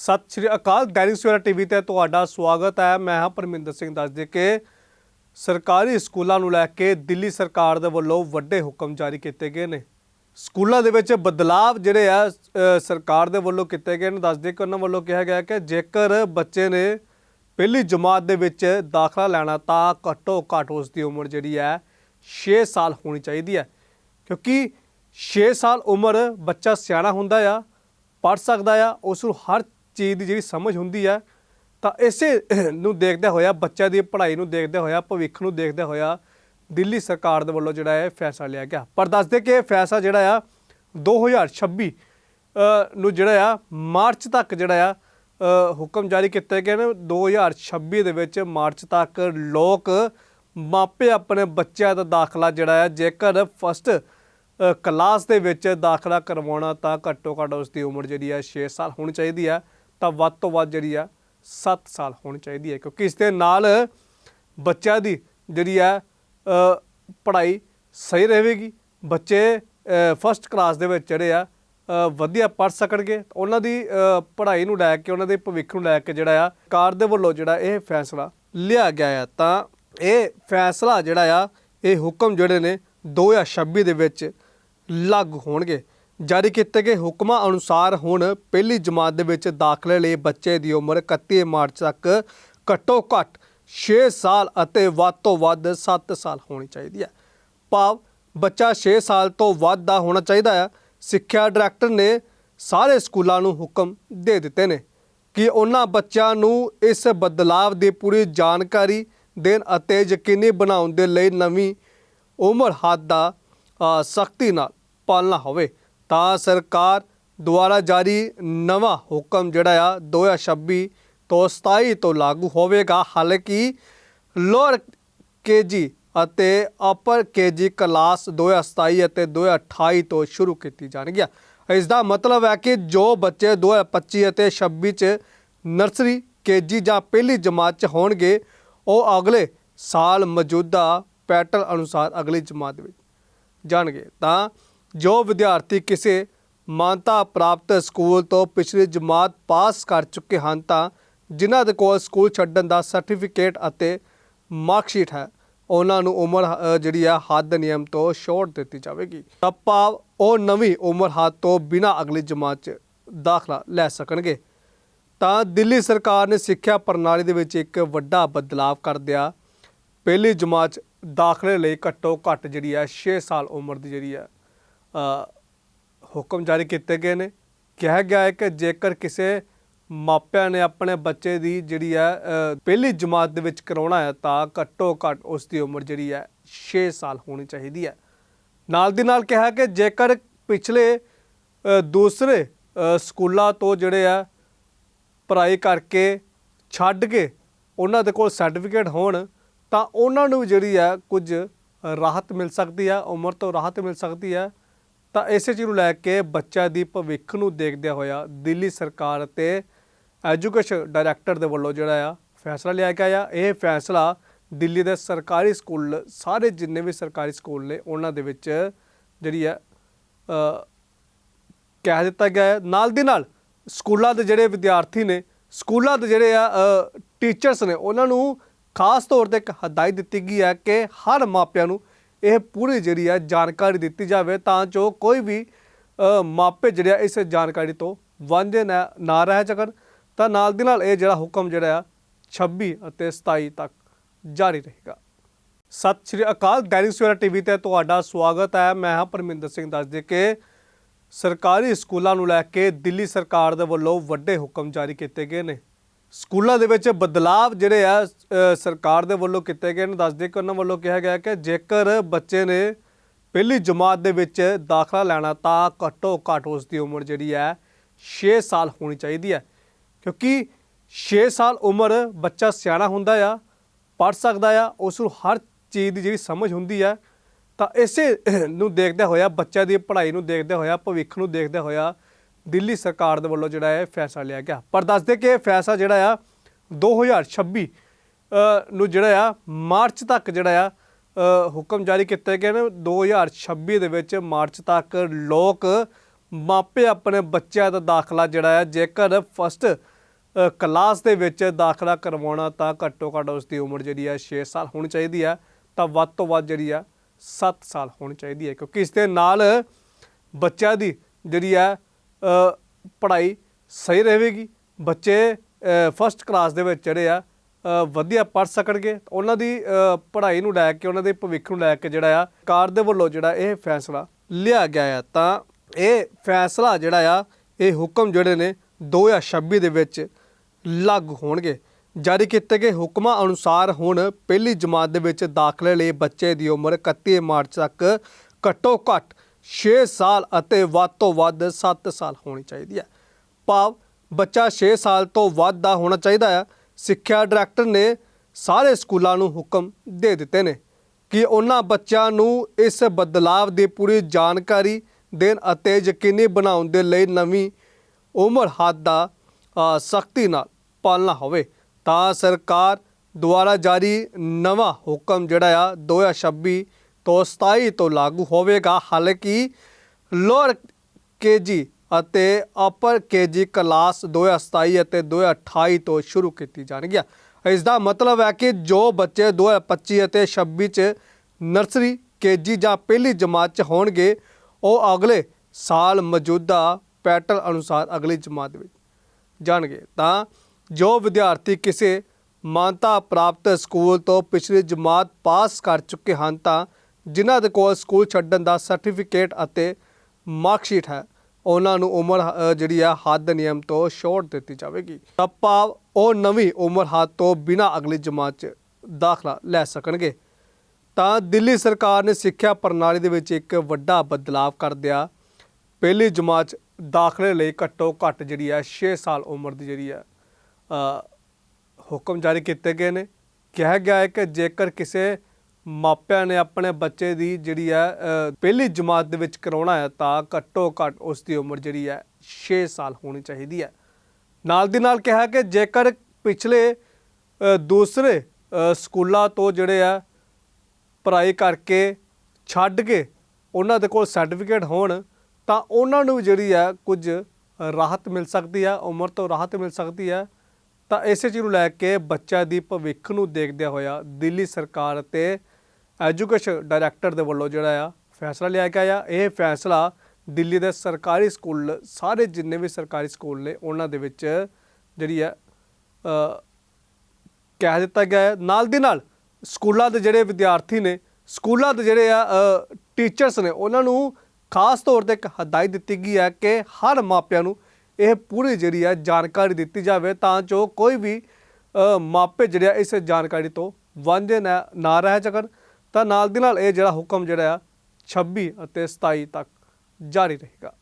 ਸਤਿ ਸ਼੍ਰੀ ਅਕਾਲ, ਦੈਨਿਕ ਸਵੇਰਾ ਟੀਵੀ ਤੇ ਤੁਹਾਡਾ ਸਵਾਗਤ ਹੈ। ਮੈਂ ਹਾਂ ਪਰਮਿੰਦਰ ਸਿੰਘ ਦੱਸਦੇ ਕਿ ਸਰਕਾਰੀ ਸਕੂਲਾਂ ਨੂੰ ਲੈ ਕੇ ਦਿੱਲੀ ਸਰਕਾਰ ਦੇ ਵੱਲੋਂ ਵੱਡੇ ਹੁਕਮ ਜਾਰੀ ਕੀਤੇ ਗਏ ਨੇ। ਸਕੂਲਾਂ ਦੇ ਵਿੱਚ ਬਦਲਾਵ ਜਿਹੜੇ ਆ ਸਰਕਾਰ ਦੇ ਵੱਲੋਂ ਕੀਤੇ ਗਏ ਨੇ। ਦੱਸਦੇ ਕਿ ਉਹਨਾਂ ਵੱਲੋਂ ਕਿਹਾ ਗਿਆ ਕਿ ਜੇਕਰ ਬੱਚੇ ਨੇ ਪਹਿਲੀ ਜਮਾਤ ਦੇ ਵਿੱਚ ਦਾਖਲਾ ਲੈਣਾ ਤਾਂ ਘੱਟੋ ਘੱਟ ਉਸ ਦੀ ਉਮਰ ਜਿਹੜੀ ਹੈ 6 ਸਾਲ ਹੋਣੀ ਚਾਹੀਦੀ ਹੈ। ਕਿਉਂਕਿ 6 ਸਾਲ ਉਮਰ ਬੱਚਾ ਸਿਆਣਾ ਹੁੰਦਾ ਆ ਪੜ ਸਕਦਾ ਆ, ਉਸ ਨੂੰ ਹਰ ਚੀਜ਼ ਦੀ ਜਿਹੜੀ ਸਮਝ ਹੁੰਦੀ ਆ ਤਾਂ ਇਸੇ ਨੂੰ ਦੇਖਦੇ ਹੋਇਆ ਬੱਚਿਆਂ ਦੀ ਪੜ੍ਹਾਈ ਨੂੰ ਦੇਖਦੇ ਹੋਇਆ ਭਵਿੱਖ ਨੂੰ ਦੇਖਦੇ ਹੋਇਆ ਦਿੱਲੀ ਸਰਕਾਰ ਦੇ ਵੱਲੋਂ ਜਿਹੜਾ ਹੈ ਫੈਸਲਾ ਲਿਆ ਗਿਆ। ਪਰ ਦੱਸਦੇ ਕਿ ਇਹ ਫੈਸਲਾ ਜਿਹੜਾ ਆ 2026 ਅ, ਨੂੰ ਜਿਹੜਾ ਆ ਮਾਰਚ ਤੱਕ ਜਿਹੜਾ ਆ ਹੁਕਮ ਜਾਰੀ ਕੀਤੇ ਗਏ ਨੇ। 2026 ਦੇ ਵਿੱਚ ਮਾਰਚ ਤੱਕ ਲੋਕ ਮਾਪੇ ਆਪਣੇ ਬੱਚਿਆਂ ਦਾ ਦਾਖਲਾ ਜਿਹੜਾ ਆ ਜੇਕਰ ਫਸਟ ਕਲਾਸ ਦੇ ਵਿੱਚ ਦਾਖਲਾ ਕਰਵਾਉਣਾ ਤਾਂ ਘੱਟੋ ਘੱਟ ਉਸ ਦੀ ਉਮਰ ਜਿਹੜੀ ਹੈ 6 ਸਾਲ ਹੋਣੀ ਚਾਹੀਦੀ ਹੈ ਤਾਂ ਵੱਧ ਤੋਂ ਵੱਧ ਜਿਹੜੀ ਆ 7 ਸਾਲ ਹੋਣੀ ਚਾਹੀਦੀ ਹੈ, ਕਿਉਂਕਿ ਇਸ ਦੇ ਨਾਲ ਬੱਚਿਆਂ ਦੀ ਜਿਹੜੀ ਆ ਪੜ੍ਹਾਈ ਸਹੀ ਰਹੇਗੀ। ਬੱਚੇ ਫਸਟ ਕਲਾਸ ਦੇ ਵਿੱਚ ਜਿਹੜੇ ਆ ਵਧੀਆ ਪੜ ਸਕਣਗੇ। ਉਹਨਾਂ ਦੀ ਪੜ੍ਹਾਈ ਨੂੰ ਲੈ ਕੇ, ਉਹਨਾਂ ਦੇ ਭਵਿੱਖ ਨੂੰ ਲੈ ਕੇ ਜਿਹੜਾ ਆ ਕਾਰ ਦੇ ਵੱਲੋਂ ਜਿਹੜਾ ਇਹ ਫੈਸਲਾ ਲਿਆ ਗਿਆ ਆ। ਤਾਂ ਇਹ ਫੈਸਲਾ ਜਿਹੜਾ ਆ, ਇਹ ਹੁਕਮ ਜਿਹੜੇ ਨੇ 2026 ਦੇ ਵਿੱਚ ਲਾਗੂ ਹੋਣਗੇ। ਜਾਰੀ ਕੀਤੇ ਗਏ ਹੁਕਮਾਂ ਅਨੁਸਾਰ ਹੁਣ ਪਹਿਲੀ ਜਮਾਤ ਦੇ ਵਿੱਚ ਦਾਖਲੇ ਲਈ ਬੱਚੇ ਦੀ ਉਮਰ 31 ਮਾਰਚ ਤੱਕ ਘੱਟੋ ਘੱਟ 6 ਸਾਲ ਅਤੇ ਵੱਧ ਤੋਂ ਵੱਧ 7 ਸਾਲ ਹੋਣੀ ਚਾਹੀਦੀ ਹੈ। ਭਾਵ ਬੱਚਾ 6 ਸਾਲ ਤੋਂ ਵੱਧ ਦਾ ਹੋਣਾ ਚਾਹੀਦਾ ਹੈ। ਸਿੱਖਿਆ ਡਾਇਰੈਕਟਰ ਨੇ ਸਾਰੇ ਸਕੂਲਾਂ ਨੂੰ ਹੁਕਮ ਦੇ ਦਿੱਤੇ ਨੇ ਕਿ ਉਹਨਾਂ ਬੱਚਿਆਂ ਨੂੰ ਇਸ ਬਦਲਾਵ ਦੀ ਪੂਰੀ ਜਾਣਕਾਰੀ ਦੇਣ ਅਤੇ ਯਕੀਨੀ ਬਣਾਉਣ ਦੇ ਲਈ ਨਵੀਂ ਉਮਰ ਹੱਦ ਦਾ ਸਖਤੀ ਨਾਲ ਪਾਲਣਾ ਹੋਵੇ। ਤਾਂ ਸਰਕਾਰ ਦੁਆਰਾ ਜਾਰੀ ਨਵਾਂ ਹੁਕਮ ਜਿਹੜਾ ਆ 2026 ਤੋਂ 27 ਤੋਂ ਲਾਗੂ ਹੋਵੇਗਾ। ਹਾਲਾਂਕਿ ਲੋਅਰ ਕੇਜੀ ਅਤੇ ਅਪਰ ਕੇਜੀ ਕਲਾਸ 2027 ਅਤੇ 2028 ਤੋਂ ਸ਼ੁਰੂ ਕੀਤੀ ਜਾਣਗੀਆਂ। ਇਸ ਦਾ ਮਤਲਬ ਹੈ ਕਿ ਜੋ ਬੱਚੇ 2025 ਅਤੇ 26 ਚ ਨਰਸਰੀ ਕੇਜੀ ਜਾਂ ਪਹਿਲੀ ਜਮਾਤ ਚ ਹੋਣਗੇ, ਉਹ ਅਗਲੇ ਸਾਲ ਮੌਜੂਦਾ ਪੈਟਰਨ ਅਨੁਸਾਰ ਅਗਲੀ ਜਮਾਤ ਵਿੱਚ ਜਾਣਗੇ। ਤਾਂ ਜੋ ਵਿਦਿਆਰਥੀ ਕਿਸੇ ਮਾਨਤਾ ਪ੍ਰਾਪਤ ਸਕੂਲ ਤੋਂ ਪਿਛਲੀ ਜਮਾਤ ਪਾਸ ਕਰ ਚੁੱਕੇ ਹਨ ਤਾਂ ਜਿਨ੍ਹਾਂ ਦੇ ਕੋਲ ਸਕੂਲ ਛੱਡਣ ਦਾ ਸਰਟੀਫਿਕੇਟ ਅਤੇ ਮਾਰਕਸ਼ੀਟ ਹੈ, ਉਹਨਾਂ ਨੂੰ ਉਮਰ ਜਿਹੜੀ ਆ, ਹੱਦ ਨਿਯਮ ਤੋਂ ਛੋਟ ਦਿੱਤੀ ਜਾਵੇਗੀ। ਤਾਂ ਭਾਵ ਉਹ ਨਵੀਂ ਉਮਰ ਹੱਦ ਤੋਂ ਬਿਨਾਂ ਅਗਲੀ ਜਮਾਤ 'ਚ ਦਾਖਲਾ ਲੈ ਸਕਣਗੇ। ਤਾਂ ਦਿੱਲੀ ਸਰਕਾਰ ਨੇ ਸਿੱਖਿਆ ਪ੍ਰਣਾਲੀ ਦੇ ਵਿੱਚ ਇੱਕ ਵੱਡਾ ਬਦਲਾਅ ਕਰ ਦਿਆ ਪਹਿਲੀ ਜਮਾਤ 'ਚ ਦਾਖਲੇ ਲਈ ਘੱਟੋ ਘੱਟ ਜਿਹੜੀ ਹੈ 6 ਸਾਲ ਉਮਰ ਦੀ ਜਿਹੜੀ ਹੈ ਹੁਕਮ ਜਾਰੀ ਕੀਤੇ ਗਏ ਨੇ। ਕਿਹਾ ਗਿਆ ਹੈ ਕਿ ਜੇਕਰ ਕਿਸੇ ਮਾਪਿਆਂ ਨੇ ਆਪਣੇ ਬੱਚੇ ਦੀ ਜਿਹੜੀ ਹੈ ਪਹਿਲੀ ਜਮਾਤ ਦੇ ਵਿੱਚ ਕਰਾਉਣਾ ਹੈ, ਤਾਂ ਘੱਟੋ ਘੱਟ ਉਸ ਦੀ ਉਮਰ ਜਿਹੜੀ ਹੈ 6 ਸਾਲ ਹੋਣੀ ਚਾਹੀਦੀ ਹੈ। ਨਾਲ ਦੀ ਨਾਲ ਕਿਹਾ ਕਿ ਜੇਕਰ ਪਿਛਲੇ ਦੂਸਰੇ ਸਕੂਲਾਂ ਤੋਂ ਜਿਹੜੇ ਆ ਪੜ੍ਹਾਈ ਕਰਕੇ ਛੱਡ ਕੇ ਉਹਨਾਂ ਦੇ ਕੋਲ ਸਰਟੀਫਿਕੇਟ ਹੋਣ, ਤਾਂ ਉਹਨਾਂ ਨੂੰ ਜਿਹੜੀ ਹੈ, ਕੁਝ ਰਾਹਤ ਮਿਲ ਸਕਦੀ ਹੈ, ਉਮਰ ਤੋਂ ਰਾਹਤ ਮਿਲ ਸਕਦੀ ਹੈ। ਤਾਂ ਇਸੇ ਚੀਜ਼ ਨੂੰ ਲੈ ਕੇ ਬੱਚਾ ਦੀ ਭਵਿੱਖ ਨੂੰ ਦੇਖਦਿਆਂ ਹੋਇਆ ਦਿੱਲੀ ਸਰਕਾਰ ਅਤੇ ਐਜੂਕੇਸ਼ਨ ਡਾਇਰੈਕਟਰ ਦੇ ਵੱਲੋਂ ਜਿਹੜਾ ਆ ਫੈਸਲਾ ਲਿਆ ਗਿਆ ਆ। ਇਹ ਫੈਸਲਾ ਦਿੱਲੀ ਦੇ ਸਰਕਾਰੀ ਸਕੂਲ, ਸਾਰੇ ਜਿੰਨੇ ਵੀ ਸਰਕਾਰੀ ਸਕੂਲ ਨੇ, ਉਹਨਾਂ ਦੇ ਵਿੱਚ ਜਿਹੜੀ ਹੈ ਕਹਿ ਦਿੱਤਾ ਗਿਆ ਨਾਲ ਦੀ ਨਾਲ ਸਕੂਲਾਂ ਦੇ ਜਿਹੜੇ ਵਿਦਿਆਰਥੀ ਨੇ, ਸਕੂਲਾਂ ਦੇ ਜਿਹੜੇ ਆ ਟੀਚਰਸ ਨੇ, ਉਹਨਾਂ ਨੂੰ ਖਾਸ ਤੌਰ ਤੇ ਇੱਕ ਹਦਾਇਤ ਦਿੱਤੀ ਗਈ ਹੈ ਕਿ ਹਰ ਮਾਪਿਆਂ ਨੂੰ ਇਹ ਪੂਰੀ ਜਿਹੜੀ ਹੈ ਜਾਣਕਾਰੀ ਦਿੱਤੀ ਜਾਵੇ ਤਾਂ ਜੋ ਕੋਈ ਵੀ ਮਾਪੇ ਜਿਹੜੇ ਆ ਇਸ ਜਾਣਕਾਰੀ ਤੋਂ ਵਾਂਝੇ ਨਾ ਰਹਿ ਸਕਣ। ਤਾਂ ਨਾਲ ਦੀ ਨਾਲ ਇਹ ਜਿਹੜਾ ਹੁਕਮ ਜਿਹੜਾ ਆ 26 ਅਤੇ 27 ਤੱਕ ਜਾਰੀ ਰਹੇਗਾ। ਸਤਿ ਸ਼੍ਰੀ ਅਕਾਲ, ਦੈਨਿਕ ਸਵੇਰਾ ਟੀਵੀ ਤੇ ਤੁਹਾਡਾ ਸਵਾਗਤ ਹੈ। ਮੈਂ ਹਾਂ ਪਰਮਿੰਦਰ ਸਿੰਘ ਦੱਸਦੇ ਕਿ ਸਰਕਾਰੀ ਸਕੂਲਾਂ ਨੂੰ ਲੈ ਕੇ ਦਿੱਲੀ ਸਰਕਾਰ ਦੇ ਵੱਲੋਂ ਵੱਡੇ ਹੁਕਮ ਜਾਰੀ ਕੀਤੇ ਗਏ ਨੇ। ਸਕੂਲਾਂ ਦੇ ਵਿੱਚ ਬਦਲਾਵ ਜਿਹੜੇ ਆ ਸਰਕਾਰ ਦੇ ਵੱਲੋਂ ਕੀਤੇ ਗਏ ਨੇ। ਦੱਸ ਦੇ ਕਿ ਉਹਨਾਂ ਵੱਲੋਂ ਕਿਹਾ ਗਿਆ ਕਿ ਜੇਕਰ ਬੱਚੇ ਨੇ ਪਹਿਲੀ ਜਮਾਤ ਦੇ ਵਿੱਚ ਦਾਖਲਾ ਲੈਣਾ, ਤਾਂ ਘੱਟੋ ਘੱਟ ਉਸ ਦੀ ਉਮਰ ਜਿਹੜੀ ਹੈ 6 ਸਾਲ ਹੋਣੀ ਚਾਹੀਦੀ ਹੈ ਕਿਉਂਕਿ 6 ਸਾਲ ਉਮਰ ਬੱਚਾ ਸਿਆਣਾ ਹੁੰਦਾ ਆ ਪੜ ਸਕਦਾ ਆ, ਉਸ ਨੂੰ ਹਰ ਚੀਜ਼ ਦੀ ਜਿਹੜੀ ਸਮਝ ਹੁੰਦੀ ਹੈ ਤਾਂ ਇਸੇ ਨੂੰ ਦੇਖਦੇ ਹੋਇਆ, ਬੱਚਿਆਂ ਦੀ ਪੜ੍ਹਾਈ ਨੂੰ ਦੇਖਦੇ ਹੋਇਆ, ਭਵਿੱਖ ਨੂੰ ਦੇਖਦੇ ਹੋਇਆ ਦਿੱਲੀ ਸਰਕਾਰ ਦੇ ਵੱਲੋਂ ਜਿਹੜਾ ਇਹ ਫੈਸਲਾ ਲਿਆ ਗਿਆ। ਪਰ ਦੱਸਦੇ ਕਿ ਇਹ ਫੈਸਲਾ ਜਿਹੜਾ ਆ 2026 ਅ, ਨੂੰ ਜਿਹੜਾ ਆ ਮਾਰਚ ਤੱਕ ਜਿਹੜਾ ਆ ਹੁਕਮ ਜਾਰੀ ਕੀਤੇ ਗਏ ਨੇ। 2026 ਦੇ ਵਿੱਚ ਮਾਰਚ ਤੱਕ ਲੋਕ ਮਾਪੇ ਆਪਣੇ ਬੱਚਿਆਂ ਦਾ ਦਾਖਲਾ ਜਿਹੜਾ ਹੈ ਜੇਕਰ ਫਸਟ ਕਲਾਸ ਦੇ ਵਿੱਚ ਦਾਖਲਾ ਕਰਵਾਉਣਾ ਤਾਂ ਘੱਟੋ ਘੱਟ ਉਸ ਦੀ ਉਮਰ ਜਿਹੜੀ ਹੈ 6 ਸਾਲ ਹੋਣੀ ਚਾਹੀਦੀ ਹੈ ਤਾਂ ਵੱਧ ਤੋਂ ਵੱਧ ਜਿਹੜੀ ਹੈ 7 ਸਾਲ ਹੋਣੀ ਚਾਹੀਦੀ ਹੈ ਕਿਉਂਕਿ ਇਸ ਦੇ ਨਾਲ ਬੱਚਿਆਂ ਦੀ ਜਿਹੜੀ ਹੈ ਪੜ੍ਹਾਈ ਸਹੀ ਰਹੇਗੀ। ਬੱਚੇ ਫਸਟ ਕਲਾਸ ਦੇ ਵਿੱਚ ਜਿਹੜੇ ਆ ਵਧੀਆ ਪੜ੍ਹ ਸਕਣਗੇ। ਉਹਨਾਂ ਦੀ ਪੜ੍ਹਾਈ ਨੂੰ ਲੈ ਕੇ, ਉਹਨਾਂ ਦੇ ਭਵਿੱਖ ਨੂੰ ਲੈ ਕੇ ਜਿਹੜਾ ਆ ਕਾਰ ਦੇ ਵੱਲੋਂ ਜਿਹੜਾ ਇਹ ਫੈਸਲਾ ਲਿਆ ਗਿਆ ਆ। ਤਾਂ ਇਹ ਫੈਸਲਾ ਜਿਹੜਾ ਆ, ਇਹ ਹੁਕਮ ਜਿਹੜੇ ਨੇ 2026 ਦੇ ਵਿੱਚ ਲਾਗੂ ਹੋਣਗੇ। ਜਾਰੀ ਕੀਤੇ ਗਏ ਹੁਕਮਾਂ ਅਨੁਸਾਰ ਹੁਣ ਪਹਿਲੀ ਜਮਾਤ ਦੇ ਵਿੱਚ ਦਾਖਲੇ ਲਈ ਬੱਚੇ ਦੀ ਉਮਰ 31 ਮਾਰਚ ਤੱਕ ਘੱਟੋ ਘੱਟ 6 ਸਾਲ ਅਤੇ ਵੱਧ ਤੋਂ ਵੱਧ 7 ਸਾਲ ਹੋਣੀ ਚਾਹੀਦੀ ਹੈ। ਭਾਵ ਬੱਚਾ 6 ਸਾਲ ਤੋਂ ਵੱਧ ਦਾ ਹੋਣਾ ਚਾਹੀਦਾ ਹੈ। ਸਿੱਖਿਆ ਡਾਇਰੈਕਟਰ ਨੇ ਸਾਰੇ ਸਕੂਲਾਂ ਨੂੰ ਹੁਕਮ ਦੇ ਦਿੱਤੇ ਨੇ ਕਿ ਉਹਨਾਂ ਬੱਚਿਆਂ ਨੂੰ ਇਸ ਬਦਲਾਵ ਦੀ ਪੂਰੀ ਜਾਣਕਾਰੀ ਦੇਣ ਅਤੇ ਯਕੀਨੀ ਬਣਾਉਣ ਦੇ ਲਈ ਨਵੀਂ ਉਮਰ ਹੱਦ ਦਾ ਸਖਤੀ ਨਾਲ ਪਾਲਣਾ ਹੋਵੇ। ਤਾਂ ਸਰਕਾਰ ਦੁਆਰਾ ਜਾਰੀ ਨਵਾਂ ਹੁਕਮ ਜਿਹੜਾ ਆ 2026 ਤੋਂ 27 ਤੋਂ ਲਾਗੂ ਹੋਵੇਗਾ। ਹਾਲਾਂਕਿ ਲੋਅਰ ਕੇਜੀ ਅਤੇ ਅਪਰ ਕੇਜੀ ਕਲਾਸ 2027 ਅਤੇ 2028 ਤੋਂ ਸ਼ੁਰੂ ਕੀਤੀ ਜਾਣਗੀਆਂ। ਇਸ ਦਾ ਮਤਲਬ ਹੈ ਕਿ ਜੋ ਬੱਚੇ 2025 ਅਤੇ 26 ਚ ਨਰਸਰੀ ਕੇਜੀ ਜਾਂ ਪਹਿਲੀ ਜਮਾਤ ਚ ਹੋਣਗੇ, ਉਹ ਅਗਲੇ ਸਾਲ ਮੌਜੂਦਾ ਪੈਟਰਨ ਅਨੁਸਾਰ ਅਗਲੀ ਜਮਾਤ ਵਿੱਚ ਜਾਣਗੇ। ਤਾਂ ਜੋ ਵਿਦਿਆਰਥੀ ਕਿਸੇ ਮਾਨਤਾ ਪ੍ਰਾਪਤ ਸਕੂਲ ਤੋਂ ਪਿਛਲੀ ਜਮਾਤ ਪਾਸ ਕਰ ਚੁੱਕੇ ਹਨ, ਤਾਂ ਜਿਨ੍ਹਾਂ ਦੇ ਕੋਲ ਸਕੂਲ ਛੱਡਣ ਦਾ ਸਰਟੀਫਿਕੇਟ ਅਤੇ ਮਾਰਕਸ਼ੀਟ ਹੈ, ਉਹਨਾਂ ਨੂੰ ਉਮਰ ਜਿਹੜੀ ਹੈ ਹੱਦ ਨਿਯਮ ਤੋਂ ਛੋਟ ਦਿੱਤੀ ਜਾਵੇਗੀ। ਤਾਂ ਭਾਵ ਉਹ ਨਵੀਂ ਉਮਰ ਹੱਦ ਤੋਂ ਬਿਨਾਂ ਅਗਲੀ ਜਮਾਤ 'ਚ ਦਾਖਲਾ ਲੈ ਸਕਣਗੇ। ਤਾਂ ਦਿੱਲੀ ਸਰਕਾਰ ਨੇ ਸਿੱਖਿਆ ਪ੍ਰਣਾਲੀ ਦੇ ਵਿੱਚ ਇੱਕ ਵੱਡਾ ਬਦਲਾਵ ਕਰ ਦਿਆ ਪਹਿਲੀ ਜਮਾਤ 'ਚ ਦਾਖਲੇ ਲਈ ਘੱਟੋ ਘੱਟ ਜਿਹੜੀ ਹੈ 6 ਸਾਲ ਉਮਰ ਦੀ ਜਿਹੜੀ ਹੈ ਹੁਕਮ ਜਾਰੀ ਕੀਤੇ ਗਏ ਨੇ। ਕਿਹਾ ਗਿਆ ਹੈ ਕਿ ਜੇਕਰ ਕਿਸੇ ਮਾਪਿਆਂ ਨੇ ਆਪਣੇ ਬੱਚੇ ਦੀ ਜਿਹੜੀ ਹੈ ਪਹਿਲੀ ਜਮਾਤ ਦੇ ਵਿੱਚ ਕਰਾਉਣਾ ਹੈ ਤਾਂ ਘੱਟੋ ਘੱਟ ਉਸ ਦੀ ਉਮਰ ਜਿਹੜੀ ਹੈ 6 ਸਾਲ ਹੋਣੀ ਚਾਹੀਦੀ ਹੈ। ਨਾਲ ਦੀ ਨਾਲ ਕਿਹਾ ਕਿ ਜੇਕਰ ਪਿਛਲੇ ਦੂਸਰੇ ਸਕੂਲਾਂ ਤੋਂ ਜਿਹੜੇ ਆ ਪੜ੍ਹਾਈ ਕਰਕੇ ਛੱਡ ਕੇ ਉਹਨਾਂ ਦੇ ਕੋਲ ਸਰਟੀਫਿਕੇਟ ਹੋਣ, ਤਾਂ ਉਹਨਾਂ ਨੂੰ ਜਿਹੜੀ ਹੈ ਕੁਝ ਰਾਹਤ ਮਿਲ ਸਕਦੀ ਹੈ, ਉਮਰ ਤੋਂ ਰਾਹਤ ਮਿਲ ਸਕਦੀ ਹੈ। ਤਾਂ ਇਸੇ ਚੀਜ਼ ਨੂੰ ਲੈ ਕੇ ਬੱਚਾ ਦੀ ਭਵਿੱਖ ਨੂੰ ਦੇਖਦਿਆਂ ਹੋਇਆ ਦਿੱਲੀ ਸਰਕਾਰ ਅਤੇ ਐਜੂਕੇਸ਼ਨ ਡਾਇਰੈਕਟਰ ਦੇ ਵੱਲੋਂ ਜਿਹੜਾ ਆ, ਫੈਸਲਾ ਲਿਆ ਗਿਆ ਆ। ਇਹ ਫੈਸਲਾ ਦਿੱਲੀ ਦੇ ਸਰਕਾਰੀ ਸਕੂਲ, ਸਾਰੇ ਜਿੰਨੇ ਵੀ ਸਰਕਾਰੀ ਸਕੂਲ ਨੇ, ਉਹਨਾਂ ਦੇ ਵਿੱਚ ਜਿਹੜੀ ਹੈ ਕਹਿ ਦਿੱਤਾ ਗਿਆ ਹੈ ਨਾਲ ਦੀ ਨਾਲ ਸਕੂਲਾਂ ਦੇ ਜਿਹੜੇ ਵਿਦਿਆਰਥੀ ਨੇ, ਸਕੂਲਾਂ ਦੇ ਜਿਹੜੇ ਆ ਟੀਚਰਸ ਨੇ, ਉਹਨਾਂ ਨੂੰ ਖਾਸ ਤੌਰ ਤੇ ਇੱਕ ਹਦਾਇਤ ਦਿੱਤੀ ਗਈ ਹੈ ਕਿ ਹਰ ਮਾਪਿਆਂ ਨੂੰ ਇਹ ਪੂਰੀ ਜਿਹੜੀ ਆ ਜਾਣਕਾਰੀ ਦਿੱਤੀ ਜਾਵੇ ਤਾਂ ਜੋ ਕੋਈ ਵੀ ਮਾਪੇ ਜਿਹੜੇ ਆ, ਇਸ ਜਾਣਕਾਰੀ ਤੋਂ ਵਾਂਝੇ ਨਾ ਰਹਿ ਸਕਣ। ਤਾਂ ਨਾਲ ਦੀ ਨਾਲ ਇਹ ਜਿਹੜਾ ਹੁਕਮ ਜਿਹੜਾ ਆ 26 ਅਤੇ 27 ਤੱਕ ਜਾਰੀ ਰਹੇਗਾ।